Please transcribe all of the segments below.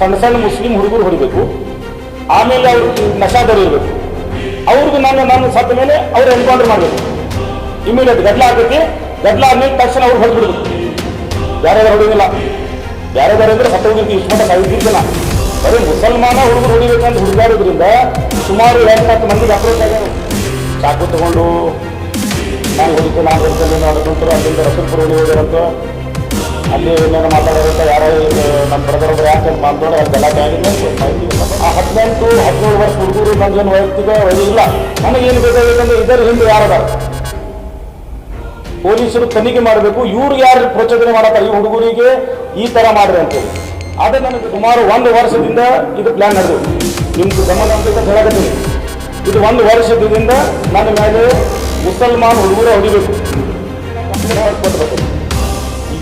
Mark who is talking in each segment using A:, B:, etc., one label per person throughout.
A: ಸಣ್ಣ ಸಣ್ಣ ಮುಸ್ಲಿಂ ಹುಡುಗರು ಹೊಡಿಬೇಕು. ಆಮೇಲೆ ಅವರು ನಶಾ ಇರಬೇಕು. ಅವ್ರಿಗೂ ನಾನು ನಾನು ಸತ್ತ ಮೇಲೆ ಅವ್ರು ಎನ್ಕೌಂಟರ್ ಮಾಡಬೇಕು. ಇಮಿಡಿಯೇಟ್ ಗಡ್ಲ ಆಗೈತಿ ಗಡ್ಲ ಆದ್ಮೇಲೆ ತಕ್ಷಣ ಅವ್ರು ಹೊಡೆದ್ಬಿಡ್ಬೇಕು. ಯಾರ್ಯಾರು ಹೊಡಿಯೋದಿಲ್ಲ. ಬೇರೆ ಅಂದ್ರೆ ಸತ್ತ ಹೋಗಿರ್ತೀವಿ ಇಷ್ಟು ಮಟ್ಟ ಸಾಯ್ತಿರ್ತಿಲ್ಲ ಬರೀ ಮುಸಲ್ಮಾನ ಹುಡುಗರು ಹೊಡಿಬೇಕಂತ ಹುಡುಗಾಡೋದ್ರಿಂದ ಸುಮಾರು ಎಂಟತ್ತು ಮಂದಿಗೆ ಅಪ್ರೋಚ್ ಆಗ್ಯಾರ ಚಾಕು ತಗೊಂಡು, ನಾನು ಹೊಡಿತು ನಾನು ಹೊಡಿತೇನೆ ಅಲ್ಲಿಂದ ರಸಪುರ ಹೋಗ್ಯಾರಂತ ಅಲ್ಲಿ ಏನೇನು ಮಾತಾಡೋದಂತ ಯಾರೋ ನಮ್ಮ ಬ್ರದರ್ ಯಾಕೆ ಮಾತಾಡೋ ಅದೆಲ್ಲ ಆ ಹದಿನೆಂಟು, ಹದಿನೇಳು ವರ್ಷ ಹುಡುಗರು ನನಗೇನು ವೈಯಕ್ತಿಕ ಇಲ್ಲ. ನನಗೇನು ಬೇಕಾಗಿತ್ತಂದ್ರೆ ಇದರ ಹಿಂದೆ ಯಾರದಾರ ಪೊಲೀಸರು ತನಿಖೆ ಮಾಡಬೇಕು. ಇವ್ರು ಯಾರು ಪ್ರಚೋದನೆ ಮಾಡತ್ತಾರೆ ಈ ಹುಡುಗರಿಗೆ ಈ ತರ ಮಾಡ್ರಿ ಅಂತ ಅದೇ ನನಗೆ ಸುಮಾರು ಒಂದು ವರ್ಷದಿಂದ ಇದು ಪ್ಲಾನ್ ನಡೆದು ನಿಮ್ದು ಗಮನ ಅಂತ ಹೇಳಕತ್ತೀನಿ. ಇದು ಒಂದು ವರ್ಷದಿಂದ ನನ್ನ ಮೇಲೆ ಮುಸಲ್ಮಾನ್ ಹುಡುಗರು ಹೊಡಿಬೇಕು.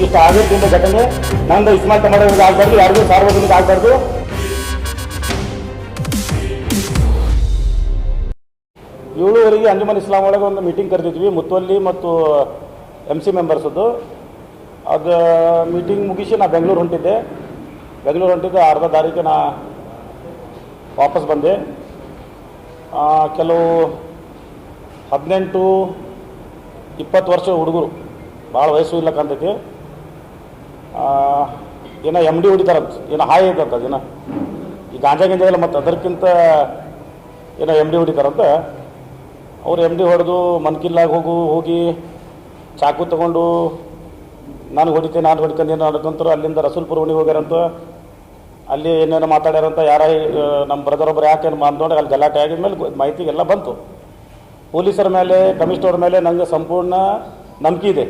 A: ಇಷ್ಟು ಆಗಿದ್ದರಿಂದ ಘಟನೆ ನಂದು ಇಸ್ಮಾಲ್ ತಮ್ಮರಿಗೆ ಆಗ್ಬಾರ್ದು, ಯಾರಿಗೂ ಸಾರ್ವಜನಿಕ ಆಗ್ಬಾರ್ದು. ಏಳುವರೆಗೆ ಅಂಜುಮನ್ ಇಸ್ಲಾಂ ಒಳಗೆ ಒಂದು ಮೀಟಿಂಗ್ ಕರೆದಿದ್ವಿ ಮುತ್ತುವಲ್ಲಿ ಮತ್ತು ಎಂ ಸಿ ಮೆಂಬರ್ಸದ್ದು ಅದು ಮೀಟಿಂಗ್ ಮುಗಿಸಿ ನಾ ಬೆಂಗಳೂರು ಹೊಂಟಿದ್ದೆ. ಬೆಂಗಳೂರು ಹೊಂಟಿದ್ದೆ ಅರ್ಧ ದಾರಿಗೆ ನಾ ವಾಪಸ್ ಬಂದೆ. ಕೆಲವು ಹದಿನೆಂಟು ಇಪ್ಪತ್ತು ವರ್ಷ ಹುಡುಗರು, ಭಾಳ ವಯಸ್ಸು ಇಲ್ಲ ಕಾಣ್ತೈತಿ. ಏನೋ ಎಂ ಡಿ ಹೊಡಿತಾರಂತ, ಏನೋ ಹಾಯ್ ಐತಂತ ಅದೇನೋ ಈ ಗಾಂಜಾ ಗಿಂಜಾ ಇಲ್ಲ ಮತ್ತು ಅದಕ್ಕಿಂತ ಏನೋ ಎಂ ಡಿ ಹೊಡಿತಾರಂತ. ಅವ್ರು ಎಂ ಡಿ ಹೊಡೆದು ಮನ್ಕಿಲ್ಲಾಗ ಹೋಗು, ಹೋಗಿ ಚಾಕು ತಗೊಂಡು, ನಾನು ಹೊಡಿತೇನೆ ನಾನು ಹೊಡಿತೇನೆ ಏನು ಅದಕ್ಕಂತರು ಅಲ್ಲಿಂದ ರಸೂಲ್ಪುರ ಮನೆಗೆ ಹೋಗ್ಯಾರಂತ. ಅಲ್ಲಿ ಏನೇನೋ ಮಾತಾಡ್ಯಾರಂತ, ಯಾರ ನಮ್ಮ ಬ್ರದರ್ ಒಬ್ಬರು ಯಾಕೆ ಅಂದ್ಕೊಂಡು ಅಲ್ಲಿ ಗಲಾಟೆ ಆಗಿದ ಮೇಲೆ ಮಾಹಿತಿ ಎಲ್ಲ ಬಂತು. ಪೊಲೀಸರ ಮೇಲೆ, ಕಮಿಷನರ್ ಮೇಲೆ ನನಗೆ ಸಂಪೂರ್ಣ ನಂಬಿಕೆ ಇದೆ.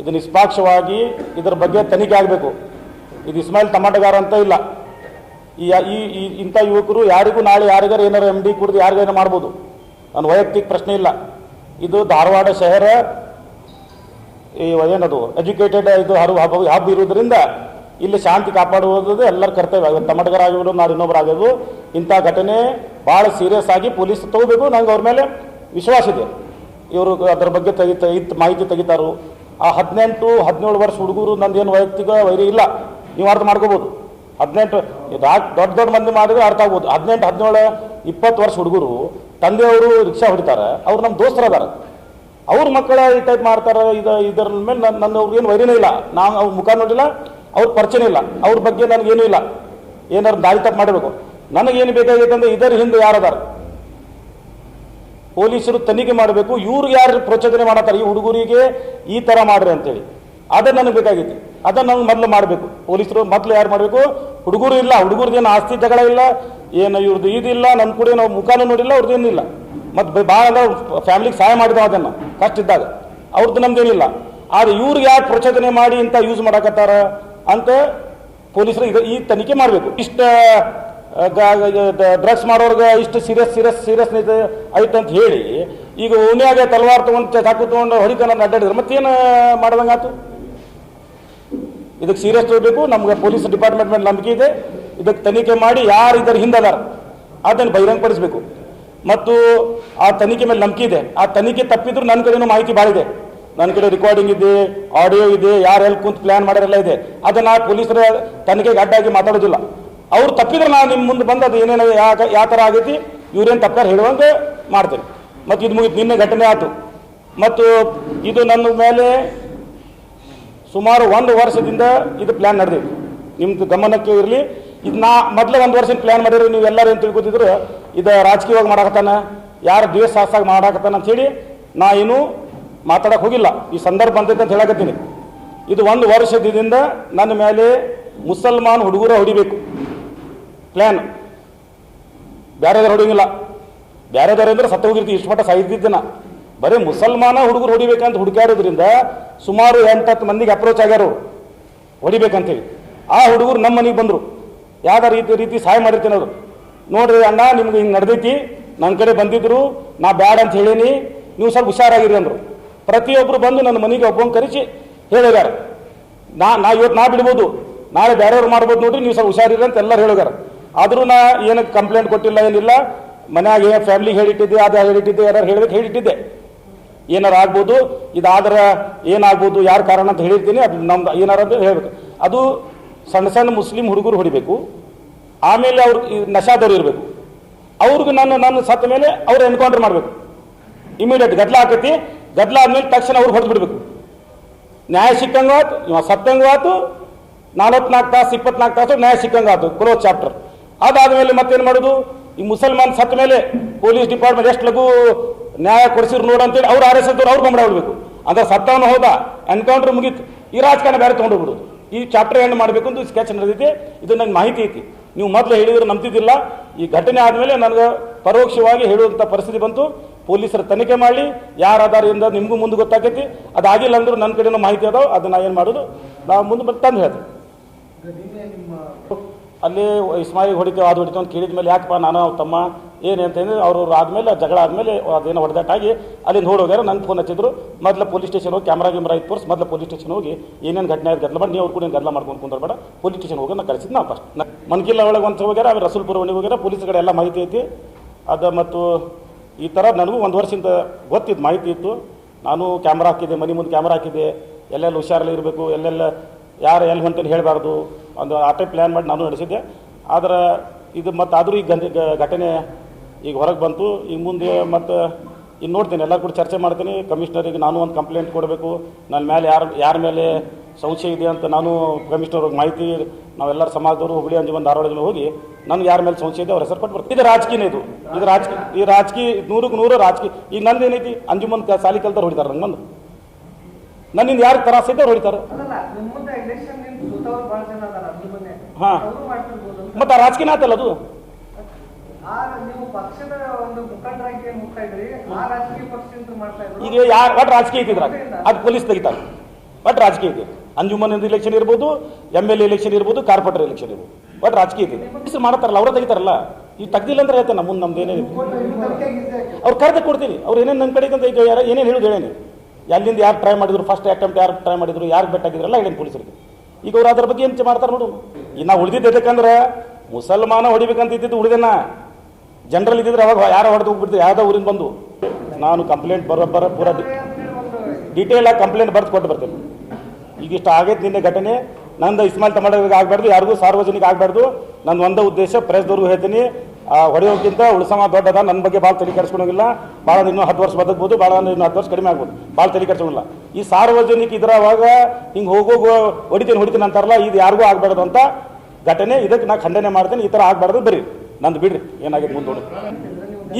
A: ಇದು ನಿಷ್ಪಾಕ್ಷವಾಗಿ ಇದರ ಬಗ್ಗೆ ತನಿಖೆ ಆಗಬೇಕು. ಇದು ಇಸ್ಮಾಯಿಲ್ ಟಮಾಟಗಾರ ಅಂತ ಇಲ್ಲ. ಈ ಈ ಇಂಥ ಯುವಕರು ಯಾರಿಗೂ ನಾಳೆ ಯಾರಿಗಾರು ಏನಾರು ಎಂ ಡಿ ಕುಡಿದು ಯಾರಿಗೇನೋ ಮಾಡ್ಬೋದು. ನನ್ನ ವೈಯಕ್ತಿಕ ಪ್ರಶ್ನೆ ಇಲ್ಲ. ಇದು ಧಾರವಾಡ ಶಹರ, ಈ ಏನದು ಎಜುಕೇಟೆಡ್ ಇದು ಹರು ಹಬ್ಬ ಹಬ್ಬ ಇರುವುದರಿಂದ ಇಲ್ಲಿ ಶಾಂತಿ ಕಾಪಾಡುವುದು ಎಲ್ಲರ ಕರ್ತವ್ಯ. ಇವತ್ತು ಟಮಾಟಗಾರ ಆಗಿರ್ಬೋದು ನಾಳೆ ಇನ್ನೊಬ್ರು ಆಗೋದು ಇಂಥ ಘಟನೆ ಭಾಳ ಸೀರಿಯಸ್ ಆಗಿ ಪೊಲೀಸ್ ತಗೋಬೇಕು. ನಂಗೆ ಅವ್ರ ಮೇಲೆ ವಿಶ್ವಾಸ ಇದೆ. ಇವರು ಅದರ ಬಗ್ಗೆ ತೆಗಿತ ಇತ್ತು ಮಾಹಿತಿ ತೆಗಿತಾರು. ಆ ಹದಿನೆಂಟು, ಹದಿನೇಳು ವರ್ಷ ಹುಡುಗರು ನಂದೇನು ವೈಯಕ್ತಿಕ ವೈರಿ ಇಲ್ಲ. ನೀವು ಅರ್ಥ ಮಾಡ್ಕೋಬೋದು. ಹದಿನೆಂಟು ದೊಡ್ಡ ದೊಡ್ಡ ಮಂದಿ ಮಾಡಿದ್ರೆ ಅರ್ಥ ಆಗ್ಬೋದು. ಹದಿನೆಂಟು, ಹದಿನೇಳು, ಇಪ್ಪತ್ತು ವರ್ಷ ಹುಡುಗರು ತಂದೆಯವರು ರಿಕ್ಷಾ ಹೊಡಿತಾರೆ. ಅವ್ರು ನಮ್ಮ ದೋಸ್ತರ ಅದಾರ ಅವ್ರ ಮಕ್ಕಳ ಈ ಟೈಪ್ ಮಾಡ್ತಾರೆ ಇದು, ಇದರ ಮೇಲೆ ನನ್ನ ನನ್ನ ಅವ್ರಿಗೇನು ವೈರಿನೇ ಇಲ್ಲ. ನಾನು ಅವ್ರ ಮುಖ ನೋಡಿಲ್ಲ, ಅವ್ರ ಪರಿಚಯ ಇಲ್ಲ. ಅವ್ರ ಬಗ್ಗೆ ನನಗೇನು ಇಲ್ಲ. ಏನಾರು ದಾರಿ ತಪ್ಪು ಮಾಡಬೇಕು ನನಗೇನು ಬೇಕಾಗೈತೆ ಅಂದ್ರೆ ಇದರ ಹಿಂದೆ ಯಾರದಾರ? ಪೊಲೀಸರು ತನಿಖೆ ಮಾಡಬೇಕು ಇವ್ರಿಗೆ ಯಾರು ಪ್ರಚೋದನೆ ಮಾಡತ್ತಾರೆ, ಈ ಹುಡುಗರಿಗೆ ಈ ಥರ ಮಾಡ್ರಿ ಅಂತೇಳಿ. ಅದೇ ನನಗೆ ಬೇಕಾಗಿತ್ತು. ಅದನ್ನು ನಂಗೆ ಮೊದಲು ಮಾಡಬೇಕು. ಪೊಲೀಸರು ಮೊದಲು ಯಾರು ಮಾಡಬೇಕು? ಹುಡುಗರು ಇಲ್ಲ ಹುಡುಗರದ್ದು ಏನು ಆಸ್ತಿ ಜಗಳ ಇಲ್ಲ, ಏನು ಇವ್ರದ್ದು ಇದಿಲ್ಲ ನನ್ನ ಕೂಡ ನಾವು ಮುಖಾನು ನೋಡಿಲ್ಲ ಅವ್ರದ್ದು ಏನಿಲ್ಲ. ಮತ್ತು ಭಾಳ ಫ್ಯಾಮಿಲಿಗೆ ಸಹಾಯ ಮಾಡಿದ ಅದನ್ನು, ಕಷ್ಟ ಇದ್ದಾಗ. ಅವ್ರದ್ದು ನಮ್ದೇನಿಲ್ಲ. ಆದರೆ ಇವ್ರಿಗೆ ಯಾರು ಪ್ರಚೋದನೆ ಮಾಡಿ ಇಂಥ ಯೂಸ್ ಮಾಡಕತ್ತಾರ ಅಂತ ಪೊಲೀಸರು ಇದು ಈ ತನಿಖೆ ಮಾಡಬೇಕು. ಇಷ್ಟ ಡ್ರಗ್ಸ್ ಮಾಡೋರ್ಗೆ ಇಷ್ಟು ಸೀರಿಯಸ್ ಸೀರಿಯಸ್ ಸೀರಿಯಸ್ ಐತೆ ಅಂತ ಹೇಳಿ, ಈಗ ಓಣ್ಯಾಗ ತಲವಾರ್ ತಗೊಂಡು ಚಾಕು ತಗೊಂಡು ಹೊಡಿತಾನ ಅಡ್ಡಾಡಿದ್ರೆ. ಮತ್ತೇನು ಮಾಡ್ದಂಗಾತು? ಇದಕ್ಕೆ ಸೀರಿಯಸ್ ತಗೋಬೇಕು ನಮ್ಗೆ ಪೊಲೀಸ್ ಡಿಪಾರ್ಟ್ಮೆಂಟ್ ಮೇಲೆ ನಂಬಿಕೆ ಇದೆ. ಇದಕ್ಕೆ ತನಿಖೆ ಮಾಡಿ ಯಾರು ಇದರ ಹಿಂದದಾರ, ಅದನ್ನು ಬಹಿರಂಗಪಡಿಸಬೇಕು. ಮತ್ತು ಆ ತನಿಖೆ ಮೇಲೆ ನಂಬಿಕೆ ಇದೆ. ಆ ತನಿಖೆ ತಪ್ಪಿದ್ರು ನನ್ನ ಕಡೆ ಮಾಹಿತಿ ಭಾಳ ಇದೆ. ನನ್ನ ಕಡೆ ರೆಕಾರ್ಡಿಂಗ್ ಇದೆ ಆಡಿಯೋ ಇದೆ, ಯಾರು ಎಲ್ಲಿ ಕುಂತು ಪ್ಲ್ಯಾನ್ ಮಾಡೋರೆಲ್ಲ ಇದೆ. ಅದನ್ನು ಪೊಲೀಸರ ತನಿಖೆಗೆ ಅಡ್ಡಾಗಿ ಮಾತಾಡೋದಿಲ್ಲ. ಅವ್ರು ತಪ್ಪಿದ್ರೆ ನಾನು ನಿಮ್ಮ ಮುಂದೆ ಬಂದು ಅದು ಏನೇನು ಯಾಕೆ ಯಾವ ಥರ ಆಗೈತಿ, ಇವ್ರೇನು ತಪ್ಪಾರ ಹೇಳುವಂಗೆ ಮಾಡ್ತೇನೆ. ಮತ್ತು ಇದು ಮುಗಿದು ನಿನ್ನೆ ಘಟನೆ ಆಯಿತು. ಮತ್ತು ಇದು ನನ್ನ ಮೇಲೆ ಸುಮಾರು ಒಂದು ವರ್ಷದಿಂದ ಇದು ಪ್ಲ್ಯಾನ್ ನಡೆದಿತ್ತು ನಿಮ್ಮದು ಗಮನಕ್ಕೆ ಇರಲಿ. ಇದು ನಾ ಮೊದಲೇ ಒಂದು ವರ್ಷದ ಪ್ಲ್ಯಾನ್ ಮಾಡಿದ್ರೆ ನೀವು ಎಲ್ಲರೂ ಏನು ತಿಳ್ಕೊತಿದ್ರು, ಇದು ರಾಜಕೀಯವಾಗಿ ಮಾಡಾಕತ್ತಾನೆ, ಯಾರು ದ್ವೇಷ ಸಾಸಾಗಿ ಮಾಡಾಕತ್ತಾನ ಅಂಥೇಳಿ ನಾ ಏನು ಮಾತಾಡಕ್ಕೆ ಹೋಗಿಲ್ಲ. ಈ ಸಂದರ್ಭ ಬಂದೈತೆ ಅಂತ ಹೇಳಕತ್ತೀನಿ. ಇದು ಒಂದು ವರ್ಷದಿಂದ ನನ್ನ ಮೇಲೆ ಮುಸಲ್ಮಾನ್ ಹುಡುಗರ ಹೊಡಿಬೇಕು. ಪ್ಲ್ಯಾನ್ ಬೇರೆದವ್ರು ಹೊಡಿಯಂಗಿಲ್ಲ. ಬೇರೆದವ್ರು ಅಂದ್ರೆ ಸತ್ತ ಹೋಗಿರ್ತೀವಿ ಇಷ್ಟು ಮಟ್ಟ ಸಾಯ್ತಿದ್ದೆ ನಾ ಬರೀ ಮುಸಲ್ಮಾನ ಹುಡುಗರು ಹೊಡಿಬೇಕಂತ ಹುಡುಕಾಡೋದ್ರಿಂದ ಸುಮಾರು ಎಂಟತ್ತು ಮಂದಿಗೆ ಅಪ್ರೋಚ್ ಆಗ್ಯಾರ ಅವ್ರು. ಹೊಡಿಬೇಕಂತೇಳಿ. ಆ ಹುಡುಗರು ನಮ್ಮ ಮನೆಗೆ ಬಂದರು. ಯಾವ ರೀತಿ ರೀತಿ ಸಹಾಯ ಮಾಡಿರ್ತೀನಿ ಅವರು. ನೋಡ್ರಿ ಅಣ್ಣ, ನಿಮ್ಗೆ ಹಿಂಗೆ ನಡೆದೈತಿ. ನನ್ನ ಕಡೆ ಬಂದಿದ್ರು, ನಾ ಬ್ಯಾಡ್ ಅಂತ ಹೇಳೀನಿ. ನೀವು ಸ್ವಲ್ಪ ಹುಷಾರಾಗಿರಿ ಅಂದರು. ಪ್ರತಿಯೊಬ್ಬರು ಬಂದು ನನ್ನ ಮನೆಗೆ ಒಬ್ಬಂಗೆ ಕರೆಸಿ ಹೇಳಿದಾರೆ. ನಾ ನಾ ಇವತ್ತು ನಾ ಬಿಡ್ಬೋದು. ನಾಳೆ ಬೇರೆಯವ್ರು ಮಾಡ್ಬೋದು ನೋಡ್ರಿ, ನೀವು ಸ್ವಲ್ಪ ಹುಷಾರಿರಿ ಅಂತ ಎಲ್ಲರೂ ಹೇಳಿದಾರೆ. ಆದರೂ ನಾ ಏನು ಕಂಪ್ಲೇಂಟ್ ಕೊಟ್ಟಿಲ್ಲ, ಏನಿಲ್ಲ. ಮನ್ಯಾಗ ಏನು ಫ್ಯಾಮಿಲಿಗೆ ಹೇಳಿಟ್ಟಿದ್ದೆ, ಅದು ಹೇಳಿಟ್ಟಿದ್ದೆ ಯಾರು ಹೇಳಿದಕ್ಕೆ ಹೇಳಿಟ್ಟಿದ್ದೆ. ಏನಾರು ಆಗ್ಬೋದು, ಇದಾದ್ರೆ ಏನಾಗ್ಬೋದು, ಯಾರ ಕಾರಣ ಅಂತ ಹೇಳಿರ್ತೀನಿ, ಅದು ನಮ್ದು ಏನಾರ ಅಂತ ಹೇಳ್ಬೇಕು. ಅದು ಸಣ್ಣ ಸಣ್ಣ ಮುಸ್ಲಿಂ ಹುಡುಗರು ಹೊಡಿಬೇಕು. ಆಮೇಲೆ ಅವ್ರು ನಶಾದವ್ರು ಇರಬೇಕು. ಅವ್ರಿಗೆ ನಾನು ನಾನು ಸತ್ತ ಮೇಲೆ ಅವ್ರು ಎನ್ಕೌಂಟರ್ ಮಾಡಬೇಕು. ಇಮಿಡಿಯೇಟ್ ಗದ್ಲ ಆಕತಿ ಗದ್ಲ ಆದ್ಮೇಲೆ ತಕ್ಷಣ ಅವ್ರು ಹೊಡೆದು ಬಿಡಬೇಕು. ನ್ಯಾಯ ಸಿಕ್ಕಂಗಾತು ಇವ ಸತ್ತಂಗ ಆತು ನಲವತ್ನಾಲ್ಕು ತಾಸು ಇಪ್ಪತ್ನಾಲ್ಕು ತಾಸು ನ್ಯಾಯ ಸಿಕ್ಕಂಗಾತು ಕ್ಲೋಸ್ ಚಾಪ್ಟರ್ ಅದಾದ್ಮೇಲೆ ಮತ್ತೇನು ಮಾಡೋದು? ಈ ಮುಸಲ್ಮಾನ್ ಸತ್ತ ಮೇಲೆ ಪೊಲೀಸ್ ಡಿಪಾರ್ಟ್ಮೆಂಟ್ ಎಷ್ಟು ಲಘು ನ್ಯಾಯ ಕೊಡಿಸಿರು ನೋಡು ಅಂತೇಳಿ ಅವ್ರು ಆರ್ ಎಸ್ ಎಸ್ ಅವ್ರು ಗಮನ ಬಿಡಬೇಕು. ಅಂದ್ರೆ ಸತ್ತವನು ಹೋದ? ಎನ್ಕೌಂಟರ್ ಮುಗೀತು. ಈ ರಾಜಕಾರಣ ಬೇರೆ ತೊಗೊಂಡೋಗ್ಬಿಡು ಈ ಚಾಪ್ಟರ್ ಎಂಡ್ ಮಾಡಬೇಕು ಅಂತ ಸ್ಕೆಚ್ ನಡೆದಿದೆ. ಇದು ನನಗೆ ಮಾಹಿತಿ ಐತಿ. ನೀವು ಮೊದಲು ಹೇಳಿದ್ರೆ ನಂಬ್ತಿದ್ದಿಲ್ಲ. ಈ ಘಟನೆ ಆದಮೇಲೆ ನನಗೆ ಪರೋಕ್ಷವಾಗಿ ಹೇಳುವಂಥ ಪರಿಸ್ಥಿತಿ ಬಂತು. ಪೊಲೀಸರು ತನಿಖೆ ಮಾಡಲಿ ಯಾರು ಆಧಾರದಿಂದ ನಿಮಗೂ ಮುಂದೆ ಗೊತ್ತಾಗೈತಿ ಅದಾಗಿಲ್ಲ ಅಂದ್ರೂ ನನ್ನ ಕಡೆನೂ ಮಾಹಿತಿ ಅದಾವ. ಅದನ್ನ ಏನು ಮಾಡೋದು? ನಾವು ಮುಂದೆ ಬಂದು ತಂದು ಹೇಳ್ತೀವಿ ಅಲ್ಲಿ ಇಸ್ಮಾಯಿಲ್ ಹೊಡಿತೇವೆ ಅದು ಹೊಡಿತೇವೆ ಅಂತ ಕೇಳಿದ ಮೇಲೆ ಯಾಕಪ್ಪ ನಾನು ತಮ್ಮ ಏನು ಅಂತಂದ್ರೆ ಅವರು ಆದಮೇಲೆ ಜಗಳ ಆದಮೇಲೆ ಅದೇನೋ ಹೊಡೆದಾಟಾಗಿ ಅಲ್ಲಿಂದ ಹೋಗ್ಯಾರ. ನಂಗೆ ಫೋನ್ ಹಚ್ಚಿದ್ರು. ಮೊದಲು ಪೊಲೀಸ್ ಸ್ಟೇಷನ್ ಹೋಗಿ ಕ್ಯಾಮ್ರಾ ಗಿಮ್ರಾ ಇತ್ತು ತೋರಿಸಿ. ಮೊದಲು ಪೊಲೀಸ್ ಸ್ಟೇಷನ್ ಹೋಗಿ ಏನೇನು ಘಟನೆ ಆಯ್ತು ಗದ್ದಲ ಮಾಡಿ, ನೀವು ಅವ್ರು ಕೂಡ ಗದ್ದಲ ಮಾಡ್ಕೊಂಡು ಕುಂದ್ರಬೇಡ. ಪೊಲೀಸ್ ಸ್ಟೇಷನ್ ಹೋಗಿ ನಾನು ಕಳಿಸಿದ್ದು ನಾವು ಫಸ್ಟ್ ಮನ್ಕಿಲ್ಲ ಒಳಗೆ ಒಂದು ಹೋಗ್ಯಾರ ಅವ್ರು ರಸೂಲ್ಪುರ ಒಣಗಿ ಹೋಗ್ಯಾರ. ಪೊಲೀಸ್ ಕಡೆ ಎಲ್ಲ ಮಾಹಿತಿ ಐತಿ. ಅದು ಮತ್ತು ಈ ಥರ ನನಗೂ ಒಂದು ವರ್ಷದಿಂದ ಗೊತ್ತಿದ್ದು ಮಾಹಿತಿ ಇತ್ತು. ನಾನು ಕ್ಯಾಮ್ರಾ ಹಾಕಿದ್ದೆ, ಮನೆ ಮುಂದೆ ಕ್ಯಾಮ್ರಾ ಹಾಕಿದ್ದೆ. ಎಲ್ಲೆಲ್ಲ ಹುಷಾರಲ್ಲಿ ಇರಬೇಕು, ಎಲ್ಲೆಲ್ಲ ಯಾರು ಎಲ್ಲಿ ಹೊಂಟೇನು ಹೇಳಬಾರ್ದು ಒಂದು ಆ ಟೈಪ್ ಪ್ಲ್ಯಾನ್ ಮಾಡಿ ನಾನು ನಡೆಸಿದ್ದೆ. ಆದರೆ ಇದು ಮತ್ತು ಆದರೂ ಈ ಗಂಟೆ ಘಟನೆ ಈಗ ಹೊರಗೆ ಬಂತು. ಈಗ ಮುಂದೆ ಮತ್ತು ಇನ್ನು ನೋಡ್ತೀನಿ. ಎಲ್ಲ ಕೂಡ ಚರ್ಚೆ ಮಾಡ್ತೀನಿ. ಕಮಿಷನರಿಗೆ ನಾನು ಒಂದು ಕಂಪ್ಲೇಂಟ್ ಕೊಡಬೇಕು. ನನ್ನ ಮೇಲೆ ಯಾರು, ಯಾರ ಮೇಲೆ ಸಂಶಯ ಇದೆ ಅಂತ ನಾನು ಕಮಿಷನರ್ಗೆ ಮಾಹಿತಿ ನಾವೆಲ್ಲರ ಸಮಾಜದವರು ಹುಬ್ಳಿ ಅಂಜುಮನ್ ಧಾರವಾಡದಲ್ಲಿ ಹೋಗಿ ನನಗೆ ಯಾರ ಮೇಲೆ ಸಂಶಯ ಇದೆ ಅವ್ರ ಹೆಸರು ಕೊಟ್ಟು ಬರ್ತೀನಿ ಇದು ರಾಜಕೀಯ ಇದು. ಇದು ರಾಜಕೀಯ ಈ ರಾಜಕೀಯ ನೂರಕ್ಕೆ ನೂರು ರಾಜಕೀಯ. ಈಗ ನಂದು ಏನೈತಿ ಅಂಜುಮನ್ ಸಾಲಿ ಕಲ್ತಾರೆ ಹೊಡಿತಾರೆ ನಂಗೆ ಬಂದು. ನನ್ನಿಂದ ಯಾರು ತ್ರಾಸ ಐತೆ ಹೊಡಿತಾರೆ. ಹಾ. ಮತ್ತು ರಾಜಕೀಯ ಆತಲ್ಲ ಅದು? ಈಗ ಯಾರು ಒಟ್ಟು ರಾಜಕೀಯ ಐತಿ ಇದ್ರಾಗ ಅದು ಪೊಲೀಸ್ ತೆಗಿತಾರೆ. ಒಟ್ಟು ರಾಜಕೀಯ ಇದೆ ಅಂಜುಮನ್ ಇಲೆಕ್ಷನ್ ಇರ್ಬೋದು ಎಂ ಎಲ್ ಎಲೆಕ್ಷನ್ ಇರ್ಬೋದು ಕಾರ್ಪೊರೇಟರ್ ಎಲೆಕ್ಷನ್ ಇರ್ಬೋದು. ಒಟ್ಟು ರಾಜಕೀಯ ಇದೆ ಹೆಸರು ಮಾಡ್ತಾರಲ್ಲ ಅವರೇ ತೆಗಿತಾರಲ್ಲ. ಈಗ ತೆಗ್ದಿಲ್ಲ ಅಂದ್ರೆ ಹೇಳ್ತೇನೆ ನಮ್ಮ ಮುಂದೆ ನಮ್ದು ಏನೇನು ಅವ್ರು ಕರೆದು ಕೊಡ್ತೀನಿ. ಅವ್ರು ಏನೇನು ನನ್ನ ಕಡೆ ಅಂತ ಈಗ ಯಾರು ಏನೇನು ಹೇಳೋದು ಹೇಳೇನಿ. ಎಲ್ಲಿಂದ ಯಾರು ಟ್ರೈ ಮಾಡಿದ್ರು ಫಸ್ಟ್ ಅಟೆಂಪ್ಟ್ ಯಾರು ಟ್ರೈ ಮಾಡಿದ್ರು ಯಾರು ಬೆಟ್ಟಾಗಿದ್ರಲ್ಲ ಹೇಳಿ ಪೊಲೀಸರಿಗೆ. ಈಗ ಅವ್ರು ಅದ್ರ ಬಗ್ಗೆ ಏನು ಮಾಡ್ತಾರೆ ನೋಡು. ಇನ್ನು ನಾವು ಉಳಿದಿದ್ದು ಎದಕ್ಕಂದ್ರೆ ಮುಸಲ್ಮಾನ ಹೊಡಿಬೇಕಂತ ಇದ್ದಿದ್ದು ಉಳಿದನ್ನ ಜನರಲ್ ಇದ್ದಿದ್ರೆ ಅವಾಗ ಯಾರು ಹೊಡೆದು ಹೋಗ್ಬಿಡ್ತೀವಿ ಯಾವುದೋ ಊರಿಂದ ಬಂದು. ನಾನು ಕಂಪ್ಲೇಂಟ್ ಬರೋಬ್ಬರ ಪೂರ ಡಿಟೇಲ್ ಆಗಿ ಕಂಪ್ಲೇಂಟ್ ಬರೆದು ಕೊಟ್ಟು ಬರ್ತೇನೆ. ಈಗಿಷ್ಟು ಆಗೈತೆ ನಿನ್ನೆ ಘಟನೆ. ನಂದು ಇಸ್ಮಾಲ್ ತಮಾಡೋರಿಗೆ ಆಗಬಾರ್ದು, ಯಾರಿಗೂ ಸಾರ್ವಜನಿಕ ಆಗಬಾರ್ದು. ನನ್ನ ಒಂದೇ ಉದ್ದೇಶ, ಪ್ರೆಸ್ದವ್ರಿಗೂ ಹೇಳ್ತೀನಿ ಹೊಡೆಯೋಕ್ಕಿಂತ ಉಳಿಸಮ ದೊಡ್ಡದ ನನ್ನ ಬಗ್ಗೆ ಭಾಳ ತಲೆ ಕೆಡಿಸ್ಕೊಳಂಗಿಲ್ಲ ಭಾಳ ಇನ್ನೂ ಹತ್ತು ವರ್ಷ ಬದುಕ್ಬೋದು ಭಾಳ ಇನ್ನೂ ಹತ್ತು ವರ್ಷ ಕಡಿಮೆ ಆಗ್ಬೋದು. ಭಾಳ ತಲೆ ಕೆಡಿಸ್ಕೊಳಂಗಿಲ್ಲ ಈ ಸಾರ್ವಜನಿಕ ಇದ್ರವಾಗ ಹಿಂಗೆ ಹೋಗೋಗು ಹೊಡಿತೀನಿ ಹೊಡಿತೀನಿ ಅಂತಾರಲ್ಲ, ಇದು ಯಾರಿಗೂ ಆಗಬಾರ್ದು ಅಂತ ಘಟನೆ. ಇದಕ್ಕೆ ನಾ ಖಂಡನೆ ಮಾಡ್ತೀನಿ, ಈ ಥರ ಆಗಬಾರ್ದು ಬರೀ ನಂದು ಬಿಡ್ರಿ ಏನಾಗಿದೆ ಮುಂದೆ ನೋಡಿ.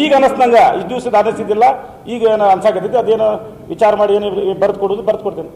A: ಈಗ ಅನಿಸ್ದಂಗ ಇಷ್ಟು ದಿವಸದ ಅನಿಸ್ತಿದ್ದಿಲ್ಲ ಈಗ ಏನು ಅನ್ಸಾಕತ್ತೈತಿ ಅದೇನು ವಿಚಾರ ಮಾಡಿ ಏನು ಬರೆದು ಕೊಡೋದು, ಬರೆದು ಕೊಡ್ತೇನೆ.